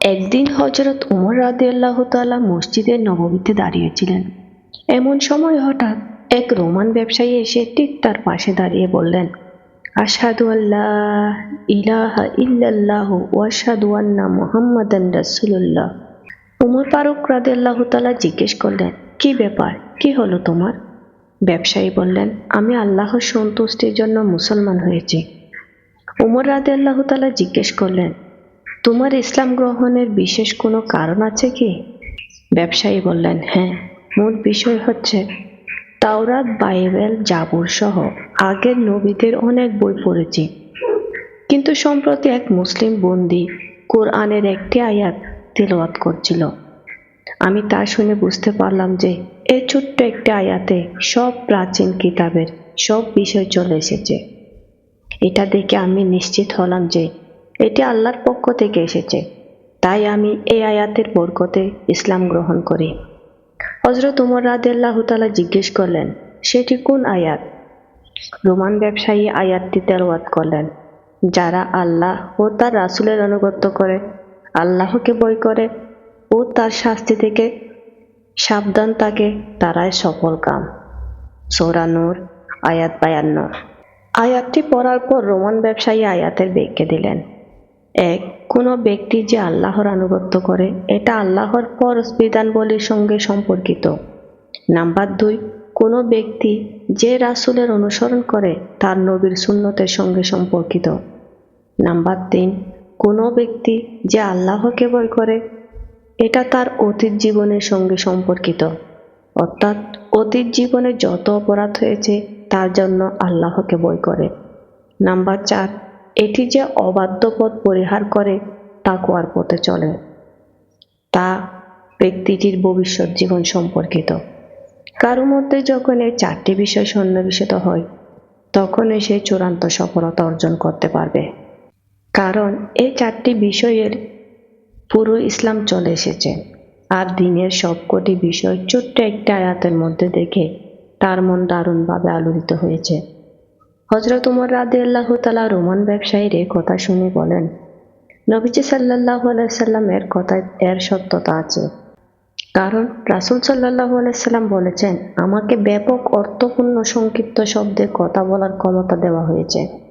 একদিন হজরত উমর রাদি আল্লাহ তাল্লাহ মসজিদের নবমীতে দাঁড়িয়েছিলেন। এমন সময় হঠাৎ এক রোমান ব্যবসায়ী এসে ঠিক তার পাশে দাঁড়িয়ে বললেন, আশহাদু আল্লাহ ইলাহা ইল্লাল্লাহ ওয়াশহাদু আন্না মুহাম্মাদান রাসূলুল্লাহ। উমর ফারুক রাদি আল্লাহ তাআলা জিজ্ঞেস করলেন, কি ব্যাপার? কি হলো তোমার? ব্যবসায়ী বললেন, আমি আল্লাহর সন্তুষ্টির জন্য মুসলমান হয়েছি। উমর রাদি আল্লাহ তাআলা জিজ্ঞেস করলেন তোমার ইসলাম গ্রহণের বিশেষ কোনো কারণ আছে কি? ব্যবসায়ী বললেন হ্যাঁ। মূল বিষয় হচ্ছে, তাওরাত, বাইবেল, জাবুর সহ আগের নবীদের অনেক বই পড়েছি। কিন্তু সম্প্রতি এক মুসলিম বন্দি কোরআনের একটি আয়াত তেলাওয়াত করছিল। আমি তা শুনে বুঝতে পারলাম যে এই ছোট্ট একটি আয়াতে সব প্রাচীন কিতাবের সব বিষয় চলে এসেছে। এটা দেখে আমি নিশ্চিত হলাম যে এটি আল্লাহর পক্ষ থেকে এসেছে। তাই আমি এই আয়াতের বরকতে ইসলাম গ্রহণ করি। হজরত উমর রাদিয়াল্লাহু তাআলা জিজ্ঞেস করলেন, সেটি কোন আয়াত? রোমান ব্যবসায়ী আয়াতটি তেলাওয়াত করলেন, যারা আল্লাহ ও তার রাসূলের আনুগত্য করে, আল্লাহকে বই করে ও তার শাস্তি থেকে সাবধান থাকে, তারাই সফল কাম। সৌরা নূর, আয়াত বায়ান্ন। আয়াতটি পড়ার পর রোমান ব্যবসায়ী আয়াতের ব্যাখ্যা দিলেন এক, কোনো ব্যক্তি যে আল্লাহর আনুগত্য করে, এটা আল্লাহর ফরজ বিধানবলীর সঙ্গে সম্পর্কিত। নাম্বার দুই, কোনো ব্যক্তি যে রাসুলের অনুসরণ করে, তার নবীর সুন্নতের সঙ্গে সম্পর্কিত। নাম্বার তিন, কোনো ব্যক্তি যে আল্লাহকে ভয় করে, এটা তার অতীত জীবনের সঙ্গে সম্পর্কিত। অর্থাৎ অতীত জীবনে যত অপরাধ হয়েছে, তার জন্য আল্লাহকে বই করে। নাম্বার চার এটি যে অবাধ্য পথ পরিহার করে তাকুয়ার পথে চলে। তা ব্যক্তিটির ভবিষ্যৎ জীবন সম্পর্কিত। কারও মধ্যে যখন এই চারটি বিষয় সন্নিবেশিত হয়, তখনই সে চূড়ান্ত সফলতা অর্জন করতে পারবে। কারণ এই চারটি বিষয়ের পুরো ইসলাম চলে এসেছে আর দিনের সবকটি বিষয় ছোট্ট একটা আয়াতের মধ্যে দেখে তার মন দারুণভাবে আলোড়িত হয়েছে। হজরত উমর রাদে আল্লাহ তালা রোমান ব্যবসায়ীর কথা শুনে বলেন, নবীজি সাল্লাহ আলাইসাল্লামের কথায় এর সত্যতা আছে। কারণ রাসুল সাল্লাহ আলাইসাল্লাম বলেছেন, আমাকে ব্যাপক অর্থপূর্ণ সংক্ষিপ্ত শব্দে কথা বলার ক্ষমতা দেওয়া হয়েছে।